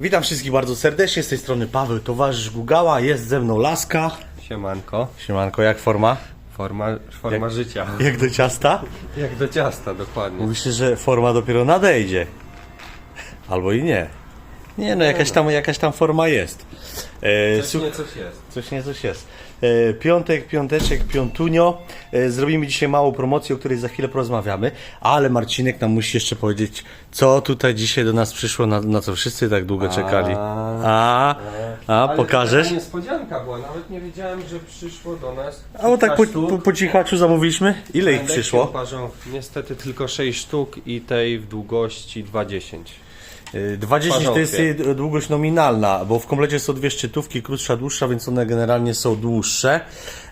Witam wszystkich bardzo serdecznie, z tej strony Paweł, towarzysz Gugała, jest ze mną Laska. Siemanko. Siemanko, jak forma? Forma, forma życia. Jak do ciasta? Jak do ciasta, dokładnie. Myślę, że forma dopiero nadejdzie. Albo i nie. Nie no, jakaś tam, jakaś tam forma jest. E, Coś nie coś jest. Coś nie, coś jest. E, piątek, piąteczek, piątunio. E, zrobimy dzisiaj małą promocję, o której za chwilę porozmawiamy. Ale Marcinek nam musi jeszcze powiedzieć, co tutaj dzisiaj do nas przyszło, na, na co wszyscy tak długo czekali. A, a, pokażesz? niespodzianka była, nawet nie wiedziałem, że przyszło do nas. A bo tak po, po, po cichaczu zamówiliśmy? Ile ich przyszło? Parzą, niestety tylko 6 sztuk i tej w długości 2,10. Y, 20 to jest jej długość nominalna, bo w komplecie są dwie szczytówki, krótsza, dłuższa, więc one generalnie są dłuższe.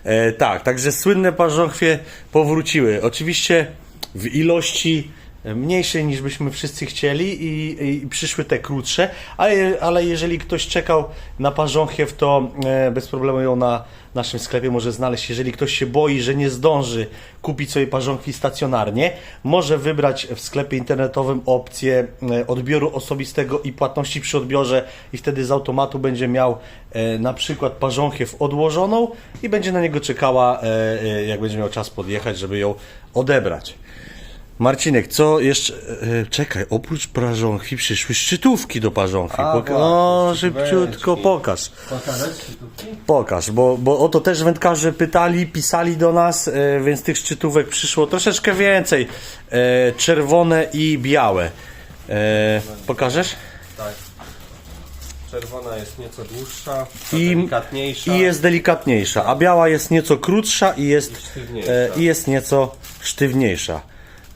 E, tak, także słynne parzonchwie powróciły. Oczywiście w ilości mniejszej niż byśmy wszyscy chcieli i, i przyszły te krótsze, ale, ale jeżeli ktoś czekał na parzonchiew, to e, bez problemu ją na naszym sklepie może znaleźć. Jeżeli ktoś się boi, że nie zdąży kupić sobie parzonki stacjonarnie, może wybrać w sklepie internetowym opcję e, odbioru osobistego i płatności przy odbiorze i wtedy z automatu będzie miał e, na przykład parzonchiew odłożoną i będzie na niego czekała, jak będzie miał czas podjechać, żeby ją odebrać. Marcinek, co jeszcze? E, czekaj, oprócz parzonki przyszły szczytówki do parzonki. A, Poka- właśnie, no, szczytóweczki. szybciutko pokaż. Pokazać szczytówki? Pokaż, bo, bo o to też wędkarze pytali, pisali do nas, e, więc tych szczytówek przyszło troszeczkę więcej. E, czerwone i białe. E, pokażesz? Tak. Czerwona jest nieco dłuższa, ta I, delikatniejsza. I jest delikatniejsza, a biała jest nieco krótsza i jest, sztywniejsza. e, i jest nieco sztywniejsza.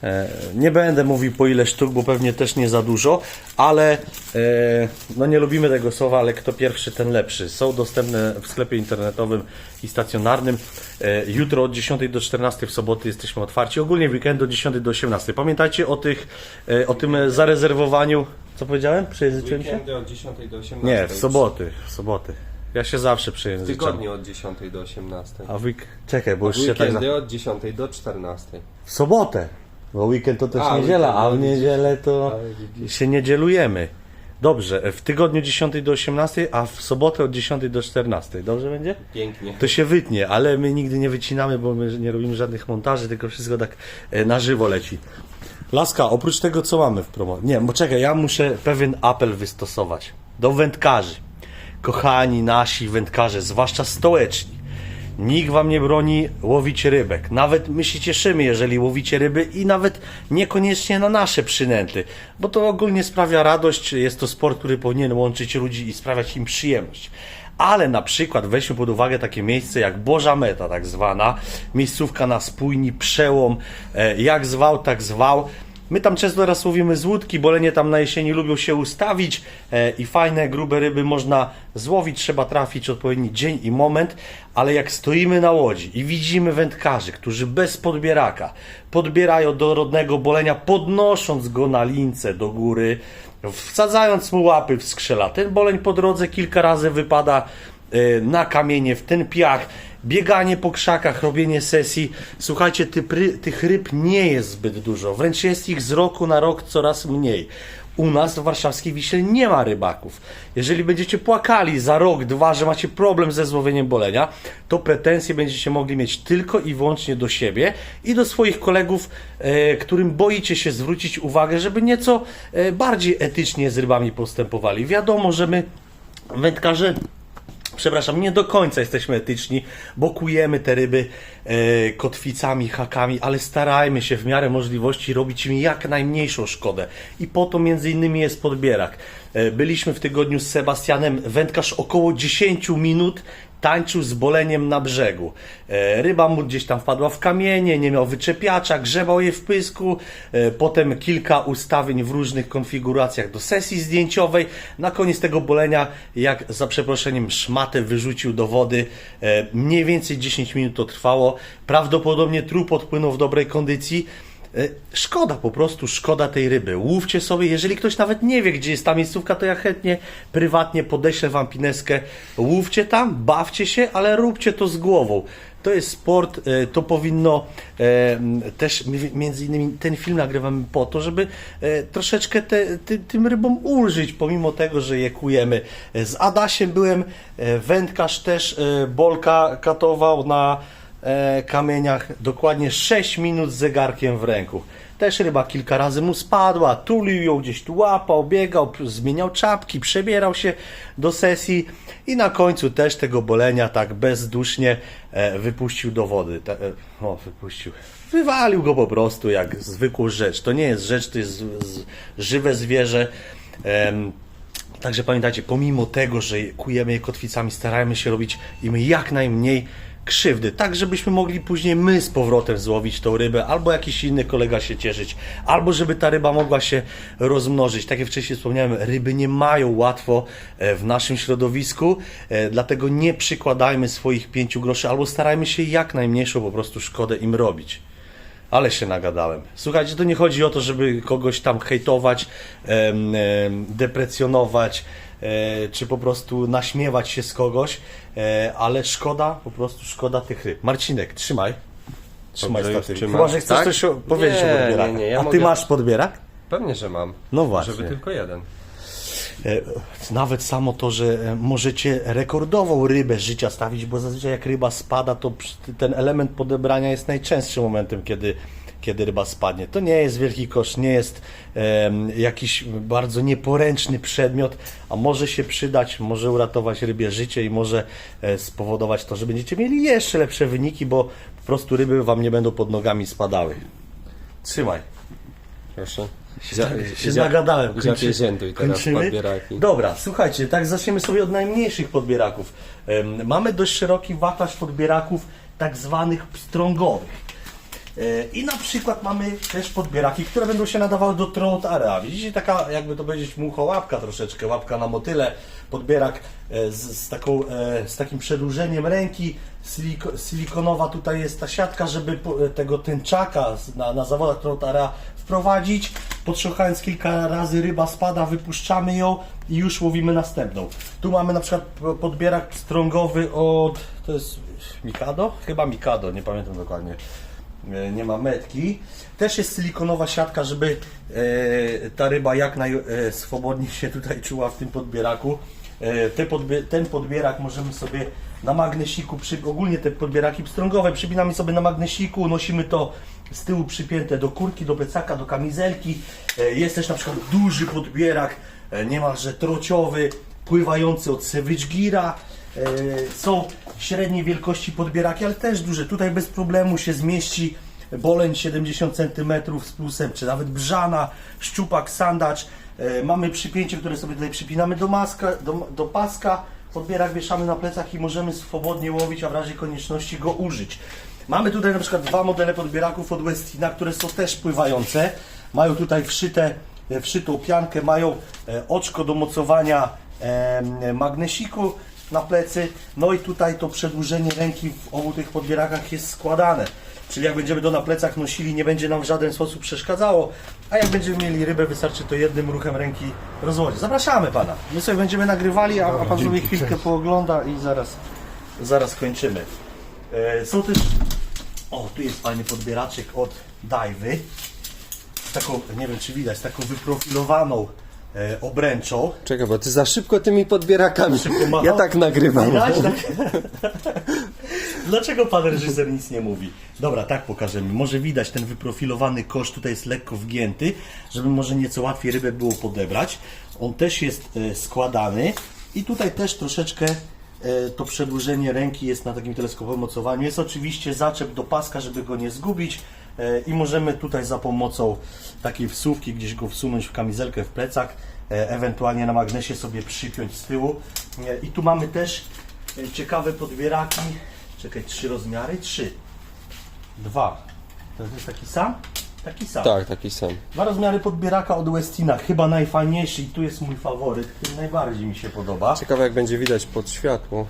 E, nie będę mówił po ile sztuk, bo pewnie też nie za dużo, ale e, no nie lubimy tego słowa, ale kto pierwszy, ten lepszy. Są dostępne w sklepie internetowym i stacjonarnym. E, jutro od 10 do 14 w soboty jesteśmy otwarci, ogólnie w weekend od 10 do 18. Pamiętajcie o, tych, o tym zarezerwowaniu. Co powiedziałem? Przejęzyczyłem się? Od 10 do 18. Nie, w soboty, w soboty. Ja się zawsze W przejęzyczam. tygodniu od 10 do 18. A week... Czekaj, bo już się tak... Od 10 do 14. W sobotę. Bo weekend to też A, niedziela, a w niedzielę to się nie dzielujemy. Dobrze, w tygodniu 10 do 18, a w sobotę od 10 do 14. Dobrze będzie? Pięknie. To się wytnie, ale my nigdy nie wycinamy, bo my nie robimy żadnych montaży, tylko wszystko tak e, na żywo leci. Laska, oprócz tego co mamy w promo? Nie, bo czekaj, ja muszę pewien apel wystosować do wędkarzy. Kochani nasi wędkarze, zwłaszcza stołeczni. Nikt wam nie broni łowić rybek. Nawet my się cieszymy, jeżeli łowicie ryby i nawet niekoniecznie na nasze przynęty, bo to ogólnie sprawia radość. Jest to sport, który powinien łączyć ludzi i sprawiać im przyjemność. Ale na przykład weźmy pod uwagę takie miejsce jak Boża Meta, tak zwana, miejscówka na spójni, przełom, e, jak zwał, tak zwał. My tam często raz łowimy z łódki, bolenie tam na jesieni lubią się ustawić e, i fajne, grube ryby można złowić, trzeba trafić odpowiedni dzień i moment, ale jak stoimy na łodzi i widzimy wędkarzy, którzy bez podbieraka podbierają do rodnego bolenia, podnosząc go na lince do góry, wsadzając mu łapy w skrzela, ten boleń po drodze kilka razy wypada e, na kamienie, w ten piach, bieganie po krzakach, robienie sesji. Słuchajcie, tych ryb nie jest zbyt dużo, wręcz jest ich z roku na rok coraz mniej. U nas w warszawskiej Wiśle nie ma rybaków. Jeżeli będziecie płakali za rok, dwa, że macie problem ze złowieniem bolenia, to pretensje będziecie mogli mieć tylko i wyłącznie do siebie i do swoich kolegów, e, którym boicie się zwrócić uwagę, żeby nieco e, bardziej etycznie z rybami postępowali. Wiadomo, że my wędkarze przepraszam, nie do końca jesteśmy etyczni, bo kujemy te ryby e, kotwicami, hakami, ale starajmy się w miarę możliwości robić im jak najmniejszą szkodę. I po to między innymi jest podbierak. E, byliśmy w tygodniu z Sebastianem, wędkarz około 10 minut tańczył z boleniem na brzegu. E, ryba mu gdzieś tam wpadła w kamienie, nie miał wyczepiacza, grzebał je w pysku, e, potem kilka ustawień w różnych konfiguracjach do sesji zdjęciowej. Na koniec tego bolenia, jak za przeproszeniem szmatę wyrzucił do wody, e, mniej więcej 10 minut to trwało. Prawdopodobnie trup odpłynął w dobrej kondycji. E, Szkoda po prostu, szkoda tej ryby. Łówcie sobie, jeżeli ktoś nawet nie wie, gdzie jest ta miejscówka, to ja chętnie prywatnie podeślę wam pineskę. Łówcie tam, bawcie się, ale róbcie to z głową. To jest sport, e, to powinno e, też mi- między innymi ten film nagrywamy po to, żeby troszeczkę te, ty, tym rybom ulżyć, pomimo tego, że je kujemy. Z Adasiem byłem, wędkarz też bolka katował na kamieniach, dokładnie 6 minut z zegarkiem w ręku. Też ryba kilka razy mu spadła, tulił ją gdzieś tu łapał, biegał, zmieniał czapki, przebierał się do sesji i na końcu też tego bolenia tak bezdusznie e, wypuścił do wody. E, o, wypuścił. Wywalił go po prostu jak zwykłą rzecz. To nie jest rzecz, to jest żywe zwierzę. Także pamiętajcie, pomimo tego, że kujemy je kotwicami, starajmy się robić im jak najmniej krzywdy, tak żebyśmy mogli później my z powrotem złowić tą rybę, albo jakiś inny kolega się cieszyć, albo żeby ta ryba mogła się rozmnożyć. Tak jak wcześniej wspomniałem, ryby nie mają łatwo e, w naszym środowisku, e, dlatego nie przykładajmy swoich pięciu groszy, albo starajmy się jak najmniejszą po prostu szkodę im robić. Ale się nagadałem. Słuchajcie, to nie chodzi o to, żeby kogoś tam hejtować, em, em, deprecjonować, czy po prostu naśmiewać się z kogoś, e, ale szkoda, po prostu szkoda tych ryb. Marcinek, trzymaj. Trzymaj Dobrze, statyw. Chyba, że chcesz Tak? coś powiedzieć Nie, o podbierakach. nie, nie, ja A ty mogę- masz podbierak? Pewnie, że mam. No właśnie. Żeby tylko jeden. E, Nawet samo to, że e, możecie rekordową rybę życia stawić, bo zazwyczaj jak ryba spada, to ten element podebrania jest najczęstszym momentem, kiedy, kiedy ryba spadnie. To nie jest wielki koszt, nie jest jakiś bardzo nieporęczny przedmiot, a może się przydać, może uratować rybie życie i może e, spowodować to, że będziecie mieli jeszcze lepsze wyniki, bo po prostu ryby wam nie będą pod nogami spadały. Trzymaj. Proszę. się teraz Kończymy? podbieraki. Dobra, słuchajcie, tak zaczniemy sobie od najmniejszych podbieraków. Mamy dość szeroki wachlarz podbieraków tak zwanych pstrągowych. E, I na przykład mamy też podbieraki, które będą się nadawały do trot area. Widzicie, taka jakby to powiedzieć muchołapka troszeczkę, łapka na motyle, podbierak e, z, z, taką, e, z takim przedłużeniem ręki, siliko, silikonowa tutaj jest ta siatka, żeby tego tęczaka na, na zawodach trot area wprowadzić. Podsłuchając kilka razy ryba spada, wypuszczamy ją i już łowimy następną. Tu mamy na przykład podbierak pstrągowy od, to jest Mikado? Chyba Mikado, nie pamiętam dokładnie nie ma metki. Też jest silikonowa siatka, żeby e, ta ryba jak najswobodniej się tutaj czuła w tym podbieraku. E, te podbie ten podbierak możemy sobie na magnesiku, ogólnie te podbieraki pstrągowe, przypinamy sobie na magnesiku, nosimy to z tyłu przypięte do kurki, do plecaka, do kamizelki. E, jest też na przykład duży podbierak, e, niemalże trociowy, pływający od Savage Gira. E, Są średniej wielkości podbieraki, ale też duże. Tutaj bez problemu się zmieści boleń 70 cm z plusem, czy nawet brzana, szczupak, sandacz. E, Mamy przypięcie, które sobie tutaj przypinamy do, maska, do, do paska. Podbierak wieszamy na plecach i możemy swobodnie łowić, a w razie konieczności go użyć. Mamy tutaj na przykład dwa modele podbieraków od Westina, które są też pływające. Mają tutaj wszyte, e, wszytą piankę, mają oczko do mocowania magnesiku na plecy. No i tutaj to przedłużenie ręki w obu tych podbierakach jest składane. Czyli jak będziemy to na plecach nosili, nie będzie nam w żaden sposób przeszkadzało. A jak będziemy mieli rybę, wystarczy to jednym ruchem ręki rozłożyć. Zapraszamy pana. My sobie będziemy nagrywali, a, a pan sobie chwilkę poogląda i zaraz, zaraz kończymy. E, są też. O, tu jest fajny podbieraczek od Dajwy. Z taką, nie wiem czy widać, taką wyprofilowaną e, obręczą. Czekaj, bo ty za szybko tymi podbierakami. Ja tak nagrywam. Widać? Tak? Dlaczego pan reżyser nic nie mówi? Dobra, tak pokażemy. Może widać ten wyprofilowany kosz tutaj jest lekko wgięty, żeby może nieco łatwiej rybę było podebrać. On też jest e, składany i tutaj też troszeczkę e, to przedłużenie ręki jest na takim teleskopowym mocowaniu. Jest oczywiście zaczep do paska, żeby go nie zgubić i możemy tutaj za pomocą takiej wsówki gdzieś go wsunąć w kamizelkę w plecach, e, ewentualnie na magnesie sobie przypiąć z tyłu. E, I tu mamy też e, ciekawe podbieraki. Czekaj, trzy rozmiary? Trzy. Dwa. To jest taki sam? Taki sam. Tak, taki sam. Dwa rozmiary podbieraka od Westina. Chyba najfajniejszy i tu jest mój faworyt, który najbardziej mi się podoba. Ciekawe jak będzie widać pod światło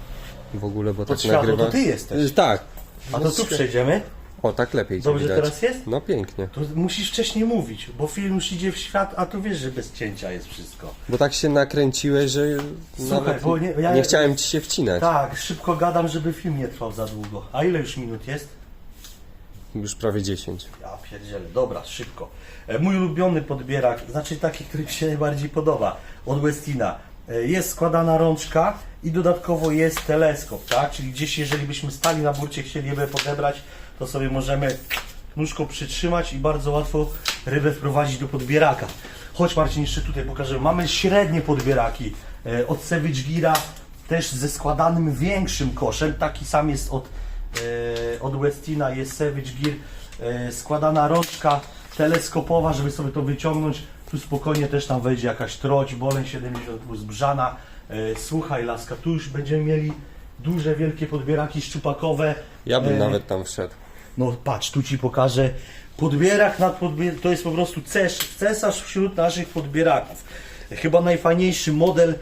w ogóle, bo Pod tak światło nagrywa. to ty jesteś. Tak. A to tu przejdziemy. O, tak lepiej cię Dobrze widać. teraz jest? No pięknie. To musisz wcześniej mówić, bo film już idzie w świat, a tu wiesz, że bez cięcia jest wszystko. Bo tak się nakręciłeś, że Słuchaj, nawet bo nie- nie, ja- chciałem ci się wcinać. Tak, szybko gadam, żeby film nie trwał za długo. A ile już minut jest? Już prawie 10. Ja pierdzielę, dobra, szybko. E, Mój ulubiony podbierak, znaczy taki, który mi się najbardziej podoba, od Westina. E, Jest składana rączka i dodatkowo jest teleskop, tak? Czyli gdzieś, jeżeli byśmy stali na burcie, chcieli rybę podebrać, to sobie możemy nóżką przytrzymać i bardzo łatwo rybę wprowadzić do podbieraka. Chodź Marcin, jeszcze tutaj pokażemy. Mamy średnie podbieraki e, od Savage Gira, też ze składanym większym koszem. Taki sam jest od, e, od Westina, jest Savage Gear. E, składana rączka teleskopowa, żeby sobie to wyciągnąć. Tu spokojnie też tam wejdzie jakaś troć, boleń 70 plus brzana. Słuchaj laska, tu już będziemy mieli duże, wielkie podbieraki szczupakowe. Ja bym nawet tam wszedł. No patrz, tu ci pokażę. Podbierak nad podbier... to jest po prostu ces... cesarz wśród naszych podbieraków. Chyba najfajniejszy model.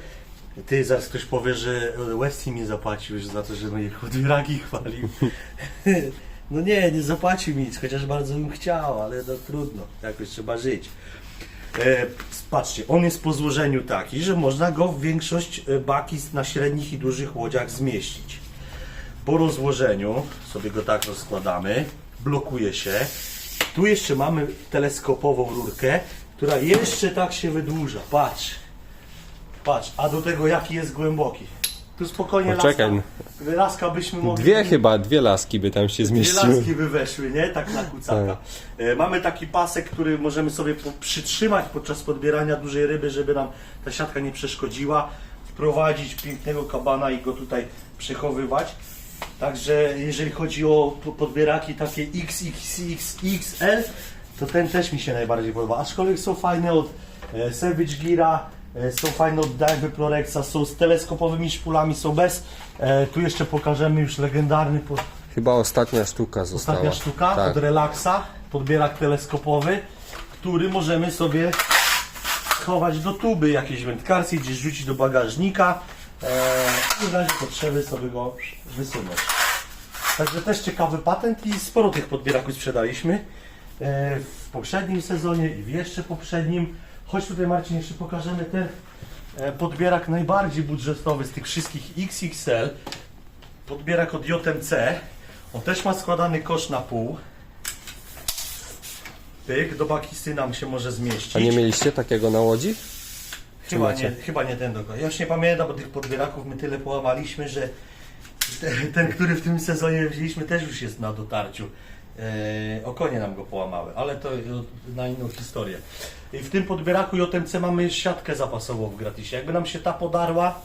Ty zaraz ktoś powie, że Westy mi zapłacił już za to, że moje podbieraki chwalił. No nie, nie zapłacił mi nic, chociaż bardzo bym chciał, ale no trudno, jakoś trzeba żyć. E, patrzcie, on jest po złożeniu taki, że można go w większość e, baki na średnich i dużych łodziach zmieścić. Po rozłożeniu sobie go tak rozkładamy, blokuje się. Tu jeszcze mamy teleskopową rurkę, która jeszcze tak się wydłuża. Patrz. Patrz, a do tego jaki jest głęboki. Tu spokojnie Poczekaj. laska, laska byśmy mogli... Dwie chyba, dwie laski by tam się Dwie zmieściły. laski by weszły, nie? Tak na kucaka. E, Mamy taki pasek, który możemy sobie po- przytrzymać podczas podbierania dużej ryby, żeby nam ta siatka nie przeszkodziła. Wprowadzić pięknego kabana i go tutaj przechowywać. Także jeżeli chodzi o po- podbieraki takie XXXXL, to ten też mi się najbardziej podoba. Aczkolwiek są fajne od e, Savage Gira, e, są fajne od Dive Prorexa, są z teleskopowymi szpulami, są bez. E, tu jeszcze pokażemy już legendarny Chyba ostatnia sztuka została. Ostatnia sztuka Tak. od Relaxa, podbierak teleskopowy, który możemy sobie schować do tuby jakiejś wędkarskiej, gdzieś rzucić do bagażnika i w razie potrzeby sobie go wysunąć. Także też ciekawy patent i sporo tych podbieraków sprzedaliśmy e, w poprzednim sezonie i w jeszcze poprzednim. Chodź tutaj Marcin, jeszcze pokażemy ten e, podbierak najbardziej budżetowy z tych wszystkich XXL. Podbierak od JMC. On też ma składany kosz na pół. Pyk, do bakisty nam się może zmieścić. A nie mieliście takiego na łodzi? Chyba nie, chyba nie ten do Ja już nie pamiętam, bo tych podbieraków my tyle połamaliśmy, że te- ten, który w tym sezonie wzięliśmy, też już jest na dotarciu. E, okonie nam go połamały, ale to na inną historię. I w tym podbieraku JMC mamy siatkę zapasową w gratisie. Jakby nam się ta podarła,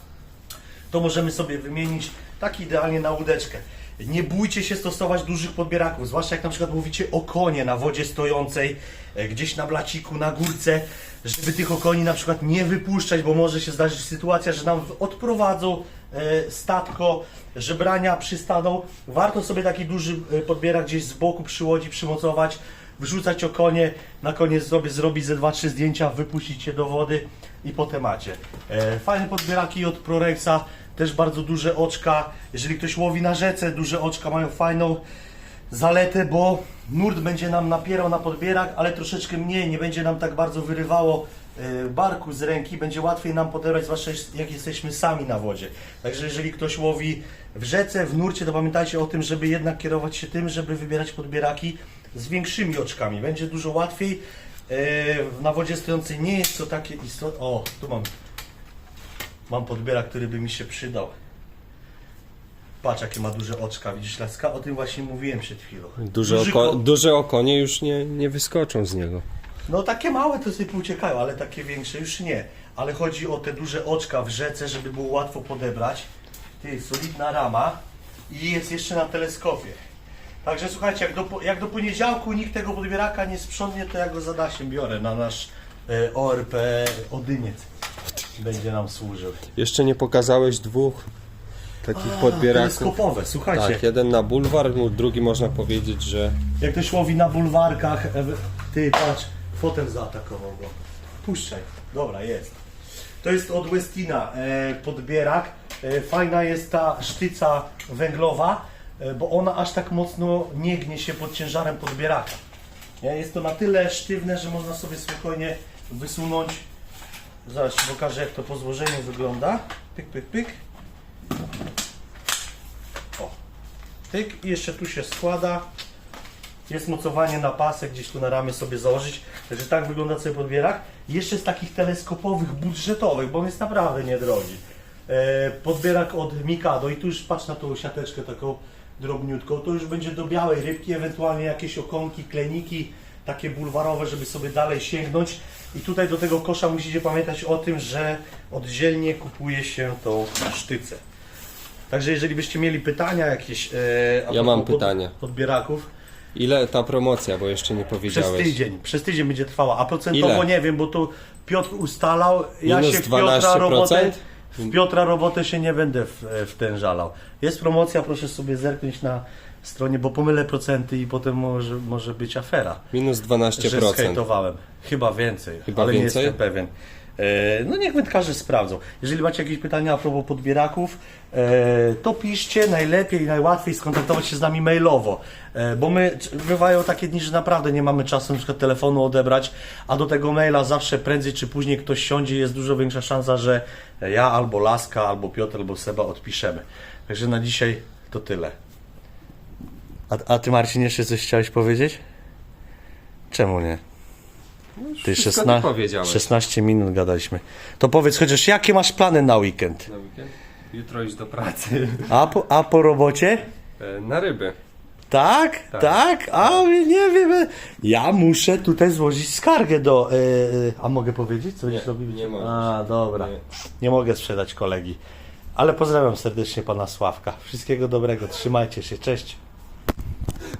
to możemy sobie wymienić tak idealnie na łódeczkę. Nie bójcie się stosować dużych podbieraków, zwłaszcza jak na przykład łowicie okonie na wodzie stojącej, e, gdzieś na blaciku, na górce, żeby tych okoni na przykład nie wypuszczać, bo może się zdarzyć sytuacja, że nam odprowadzą e, statko, żebrania przystaną. Warto sobie taki duży e, podbierak gdzieś z boku przy łodzi przymocować, wrzucać okonie, na koniec sobie zrobić ze 2-3 zdjęcia, wypuścić je do wody i po temacie. E, fajne podbieraki od Prorexa, też bardzo duże oczka. Jeżeli ktoś łowi na rzece, duże oczka mają fajną zaletę, bo nurt będzie nam napierał na podbierak, ale troszeczkę mniej, nie będzie nam tak bardzo wyrywało e, barku z ręki, będzie łatwiej nam podebrać, zwłaszcza jak jesteśmy sami na wodzie. Także jeżeli ktoś łowi w rzece, w nurcie, to pamiętajcie o tym, żeby jednak kierować się tym, żeby wybierać podbieraki z większymi oczkami. Będzie dużo łatwiej. E, Na wodzie stojącej nie jest to takie istotne. O, tu mam, mam podbierak, który by mi się przydał. Patrz, jakie ma duże oczka, widzisz laska? O tym właśnie mówiłem przed chwilą. Duże, Duży oko, ko- duże okonie już nie, nie wyskoczą z niego. No takie małe to sobie uciekają, ale takie większe już nie. Ale chodzi o te duże oczka w rzece, żeby było łatwo podebrać. Ty, solidna rama i jest jeszcze na teleskopie. Także słuchajcie, jak do, jak do poniedziałku nikt tego podbieraka nie sprzątnie, to ja go za dasiem biorę na nasz e, ORP Odyniec. Będzie nam służył. Jeszcze nie pokazałeś dwóch takich podbieraków. Teleskopowe, słuchajcie. Tak, jeden na bulwar, drugi można powiedzieć, że Jak ktoś łowi na bulwarkach, e, ty patrz, fotel zaatakował go. Puszczaj. Dobra, jest. To jest od Westina e, podbierak. E, fajna jest ta sztyca węglowa. E, bo ona aż tak mocno nie gnie się pod ciężarem podbieraka. Jest to na tyle sztywne, że można sobie spokojnie wysunąć. Zaraz Ci pokażę jak to po złożeniu wygląda. Pyk, pyk, pyk. O. Pyk i jeszcze tu się składa. Jest mocowanie na pasek, gdzieś tu na ramię sobie założyć. Także tak wygląda sobie podbierak. Jeszcze z takich teleskopowych, budżetowych, bo on jest naprawdę niedrogi. E, podbierak od Mikado i tu już patrz na tą siateczkę taką drobniutką. To już będzie do białej rybki, ewentualnie jakieś okonki, kleniki, takie bulwarowe, żeby sobie dalej sięgnąć. I tutaj do tego kosza musicie pamiętać o tym, że oddzielnie kupuje się tą sztycę. Także jeżeli byście mieli pytania jakieś e, Ja mam propos pytanie. podbieraków, Ile ta promocja, bo jeszcze nie przez powiedziałeś. tydzień, przez tydzień będzie trwała, a procentowo Ile? nie wiem, bo tu Piotr ustalał, ja Minus się w Piotra 12%? robotę, w Piotra robotę się nie będę w, w ten żalał. Jest promocja, proszę sobie zerknąć na stronie, bo pomylę procenty i potem może, może być afera, Minus że 12%. skajtowałem. Chyba więcej, Chyba ale więcej? nie jestem pewien. E, No niech wędkarze sprawdzą. Jeżeli macie jakieś pytania a propos podbieraków, e, to piszcie. Najlepiej i najłatwiej skontaktować się z nami mailowo. E, Bo my bywają takie dni, że naprawdę nie mamy czasu na przykład telefonu odebrać, a do tego maila zawsze prędzej czy później ktoś siądzie, jest dużo większa szansa, że ja albo Laska, albo Piotr, albo Seba odpiszemy. Także na dzisiaj to tyle. A, a ty Marcin jeszcze coś chciałeś powiedzieć? Czemu nie? Ty wszystko 16, ty powiedziałeś. 16 minut gadaliśmy. To powiedz chociaż jakie masz plany na weekend? Na weekend? Jutro iść do pracy. A po, a po robocie? E, Na ryby. Tak, tak, Tak. a nie wiem. Ja muszę tutaj złożyć skargę do. e, e, a mogę powiedzieć, co Nie, dziś robicie? nie możesz. A, dobra. Nie. Nie mogę sprzedać kolegi. Ale pozdrawiam serdecznie pana Sławka. Wszystkiego dobrego, trzymajcie się, cześć.